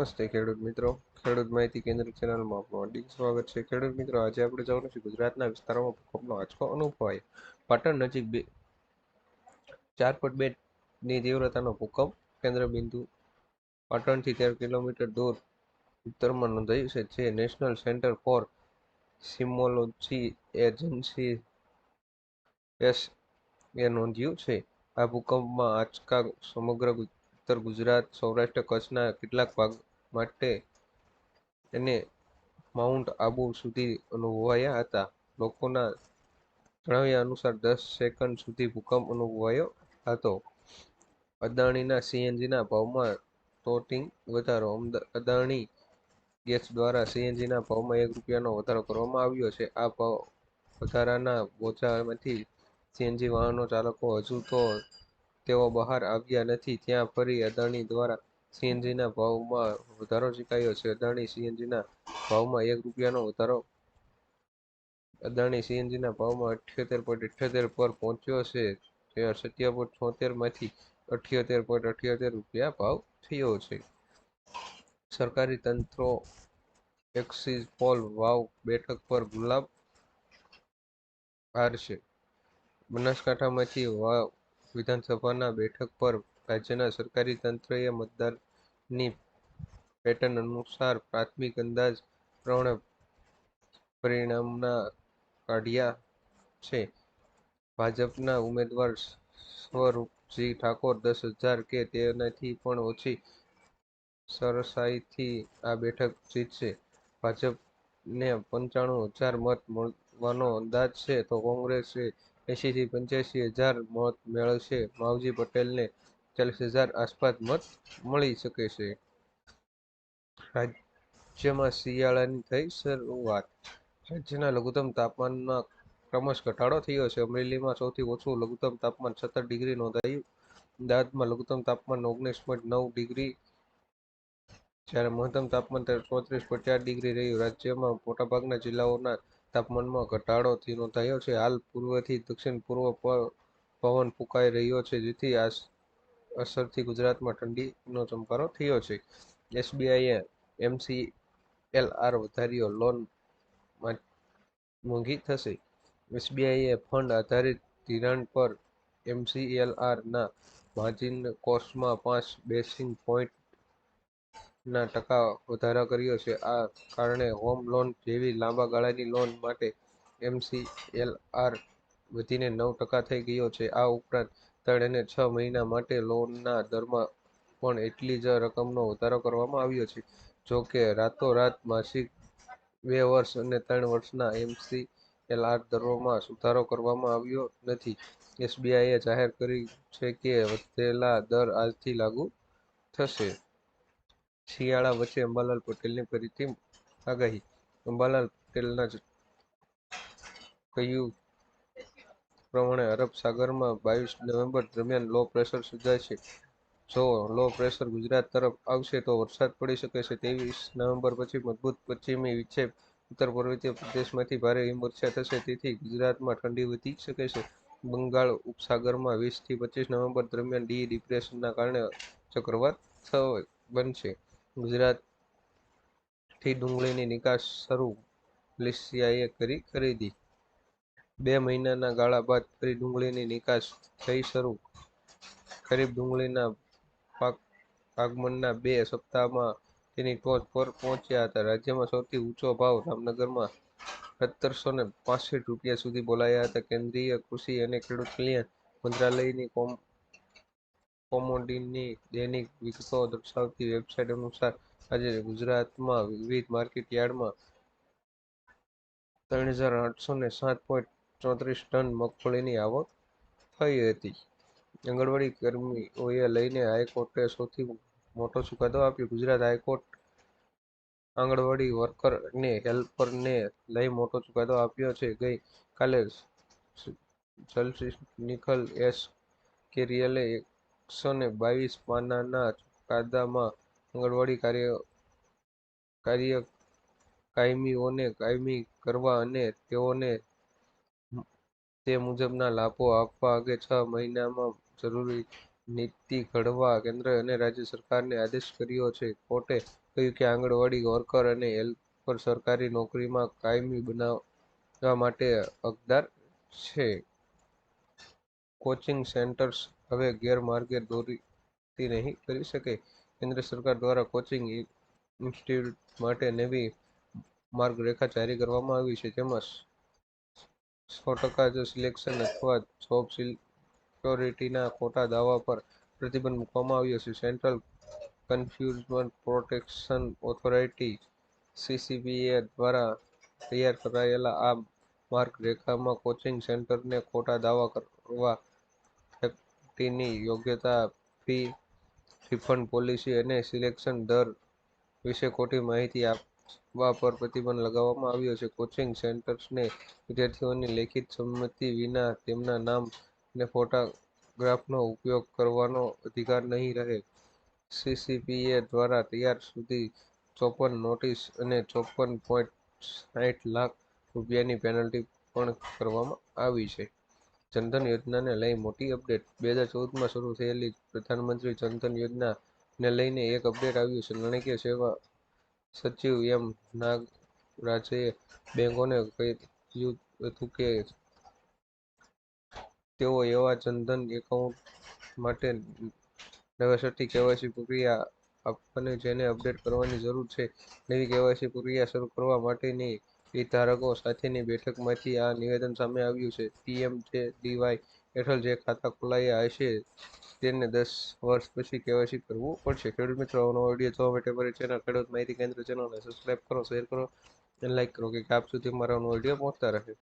નમસ્તે ખેડૂત મિત્રો. ખેડૂત માહિતી કેન્દ્ર ચેનલમાં આપનું હાર્દિક સ્વાગત છે. ખેડૂત મિત્રો, આજે આપણે જવાનું છે ગુજરાતના વિસ્તારોમાં ભૂકંપનો આંચકો અનુભવાય. પાટણ નજીક બે ચાર બે ની તીવ્રતાનો ભૂકંપ કેન્દ્ર બિંદુ પાટણથી તેર કિલોમીટર દૂર ઉત્તરમાં નોંધાયું છે જે national centre for seismology agency S A નોંધ્યું છે. આ ભૂકંપમાં આંચકા સમગ્ર ઉત્તર ગુજરાત, સૌરાષ્ટ્ર, કચ્છના કેટલાક ભાગ માટે એને માઉન્ટ આબુ સુધી અનુભવાયા હતા. લોકોના જણાવ્યા અનુસાર દસ સેકન્ડ સુધી ભૂકંપ અનુભવાયો હતો. અદાણીના સીએનજીના ભાવમાં તોતિંગ વધારો. અદાણી ગેસ દ્વારા સીએનજીના ભાવમાં એક રૂપિયાનો વધારો કરવામાં આવ્યો છે. આ ભાવ વધારાના બોજામાંથી સીએનજી વાહનો ચાલકો હજુ તો તેઓ બહાર આવ્યા નથી. ત્યાં ફરી અદાણી દ્વારા સીએનજીના ભાવમાં વધારો શીખાયો છે. અદાણી સીએનજીના ભાવમાં એક રૂપિયાનો વધારો અદાણી સીએનજીના ભાવમાં અઠ્યોતેર પોઈન્ટ અઠ્યોતેર પર પહોંચ્યો છે. જે સત્યા પોઈન્ટ છોતેરમાંથી અઠ્યોતેર પોઈન્ટ અઠ્યોતેર રૂપિયા ભાવ થયો છે. સરકારી તંત્રો એક્સિસ પોલ વાવ બેઠક પર ગુલાબ હારશે. બનાસકાંઠામાંથી વાવ વિધાનસભાના બેઠક પર રાજ્યના સરકારી તંત્રએ મતદાનની પેટર્ન અનુસાર પ્રાથમિક અંદાજ પ્રમાણે પરિણામના કાઢ્યા છે. ભાજપના ઉમેદવાર સ્વરૂપજી ઠાકોર દસ હજાર કે તેનાથી પણ ઓછી સરસાઈથી આ બેઠક જીતશે. ભાજપને પંચાણું હજાર મત મળવાનો અંદાજ છે તો કોંગ્રેસે એંશીથી પંચ્યાસી હજાર મત મેળવશે. માવજી પટેલને ચાલીસ હજાર આસપાસ મત મળી શકે છે. રાજ્યમાં શિયાળાની થઈ શરૂઆત. રાજ્યના લઘુત્તમ તાપમાનમાં ક્રમશ ઘટાડો થયો છે. અમરેલીમાં સૌથી ઓછું લઘુત્તમ તાપમાન સત્તર ડિગ્રી નોંધાયું. અમદાવાદમાં લઘુત્તમ તાપમાન ઓગણીસ પોઈન્ટ નવ ડિગ્રી, જ્યારે મહત્તમ તાપમાન ચોત્રીસ પોઈન્ટ ચાર ડિગ્રી રહ્યું. રાજ્યમાં મોટાભાગના જિલ્લાઓના તાપમાનમાં ઘટાડો નોંધાયો છે. હાલ પૂર્વથી દક્ષિણ પૂર્વ પવન ફૂંકાઈ રહ્યો છે, જેથી આ અસરથી ગુજરાતમાં ઠંડીનો ચમકારો થયો છે. એસબીઆઈએ એમસીએલઆર વધાર્યો લોન મોંઘી થશે. એસબીઆઈએ ફંડ આધારિત ધિરાણ પર એમસીએલઆરના માર્જિન કોસ્ટમાં પાંચ બેસિસ પોઈન્ટના ટકા વધારો કર્યો છે. આ કારણે હોમ લોન જેવી લાંબા ગાળાની લોન માટે એમસીએલઆર વધીને નવ ટકા થઈ ગયો છે. આ ઉપરાંત ત્રણ અને છ મહિના માટે લોનના દરમાં પણ એટલી જ રકમનો વધારો કરવામાં આવ્યો છે. જો કે રાતોરાત માસિક બે વર્ષ અને ત્રણ વર્ષના એમસીએલઆર દરોમાં સુધારો કરવામાં આવ્યો નથી. એસબીઆઈએ જાહેર કરી છે કે વધેલા દર આજથી લાગુ થશે. શિયાળા વચ્ચે અંબાલાલ પટેલની ફરીથી આગાહી. અંબાલાલ પટેલના કહ્યું પ્રમાણે અરબ સાગરમાં બાવીસ નવેમ્બર દરમિયાન લો પ્રેશર સર્જાશે જો લો પ્રેશર ગુજરાત તરફ આવશે તો વરસાદ પડી શકે છે. ત્રેવીસ નવેમ્બર પછી મજબૂત પશ્ચિમી વિક્ષેપ ઉત્તર પૂર્વીય પ્રદેશમાંથી ભારે હિમવર્ષા થશે. તેથી ગુજરાતમાં ઠંડી વધી શકે છે. બંગાળ ઉપસાગરમાં વીસથી પચીસ નવેમ્બર દરમિયાન ડી ડિપ્રેશનના કારણે ચક્રવાત બનશે. ગુજરાતથી ડુંગળીની નિકાસ શરૂ મલેશિયાએ કરી ખરીદી. બે મહિનાના ગાળા બાદ ફરી ડુંગળીની નિકાસ થઈ શરૂ. ખરીફ ડુંગળીના પાક આગમનના બે સપ્તાહમાં તેની ટોચ પર પહોંચ્યા હતા. રાજ્યમાં સૌથી ઊંચો ભાવ જામનગરમાં સત્તરસો ને પાસઠ રૂપિયા સુધી બોલાયા હતા. કેન્દ્રીય કૃષિ અને ખેડૂત કલ્યાણ મંત્રાલયની કોમોડિટીની દૈનિક વિગતો દર્શાવતી વેબસાઇટ અનુસાર આજે ગુજરાતમાં વિવિધ માર્કેટ યાર્ડમાં ત્રણ હજાર આઠસો ને સાત પોઈન્ટ ચોત્રીસ ટન મગફળીની આવક થઈ હતી. આંગણવાડી કર્મીઓએ લઈને હાઈકોર્ટે સૌથી મોટો ચુકાદો આપ્યો. ગુજરાત હાઈકોર્ટ આંગણવાડી વર્કર અને હેલ્પરને લઈ મોટો ચુકાદો આપ્યો છે. ગઈ કાલે નિખિલ એસ કેરિયલે એકસો ને બાવીસ પાનાના ચુકાદામાં આંગણવાડી કાર્ય કાર્ય કાયમીઓને કાયમી કરવા અને તેઓને તે મુજબના લાભો આપવા અંગે છ મહિનામાં જરૂરી નીતિ ઘડવા કેન્દ્ર અને રાજ્ય સરકારને આદેશ કર્યો છે. કોર્ટે કહ્યું કે આંગણવાડી વર્કર અને હેલ્પર સરકારી નોકરીમાં કાયમી બનાવવા માટે હકદાર છે. કોચિંગ સેન્ટર્સ હવે ગેરમાર્ગે દોરીતી નહીં કરી શકે. કેન્દ્ર સરકાર દ્વારા કોચિંગ ઇન્સ્ટિટ્યૂટ માટે નવી માર્ગરેખા જારી કરવામાં આવી છે. જેમાં સો ટકા જ સિલેક્શન અથવા જોબ સિક્યોરિટીના ખોટા દાવા પર પ્રતિબંધ મૂકવામાં આવ્યો છે. Central confusion protection authority CCBA દ્વારા તૈયાર કરાયેલા આ માર્ગરેખામાં કોચિંગ સેન્ટરને ખોટા દાવા કરવા ફેકલ્ટીની યોગ્યતા ફી રિફંડ પોલિસી અને સિલેક્શન દર વિશે ખોટી માહિતી આપવા પર પ્રતિબંધ લગાવવામાં આવ્યો છે. કોચિંગ સેન્ટર્સને વિદ્યાર્થીઓની લેખિત સંમતિ વિના તેમના નામ અને ફોટોગ્રાફનો ઉપયોગ કરવાનો અધિકાર નહીં રહે. સીસીપીએ દ્વારા અત્યાર સુધી ચોપન નોટિસ અને ચોપન પોઈન્ટ સાઈઠ લાખ રૂપિયાની પેનલ્ટી પણ કરવામાં આવી છે. જનધન યોજનાને લઈ મોટી અપડેટ બે હજાર ચૌદમાં શરૂ થયેલી પ્રધાનમંત્રી જનધન યોજનાને લઈને એક અપડેટ આવ્યું છે. નાણાકીય સેવા સચિવ એમ નાગરાજે બેંકોને કહ્યું હતું કે તેઓ એવા જનધન એકાઉન્ટ માટે નવેસરથી કેવાયસી પ્રક્રિયા આપશે જેને અપડેટ કરવાની જરૂર છે. નવી કેવાયસી પ્રક્રિયા શરૂ કરવા માટેની હિતધારકો સાથેની બેઠકમાંથી આ નિવેદન સામે આવ્યું છે. પીએમજેડીવાય હેઠળ જે ખાતા ખોલાયા હશે, તેને દસ વર્ષ પછી કેવાયસી કરવું પડશે. ખેડૂત મિત્રો અવનવા વીડિયો જોવા માટે મારી ચેનલ ખેડૂત માહિતી કેન્દ્ર ચેનલને સબસ્ક્રાઇબ કરો શેર કરો અને લાઇક કરો, કે આપ સુધી મારા વીડિયો પહોંચતા રહે.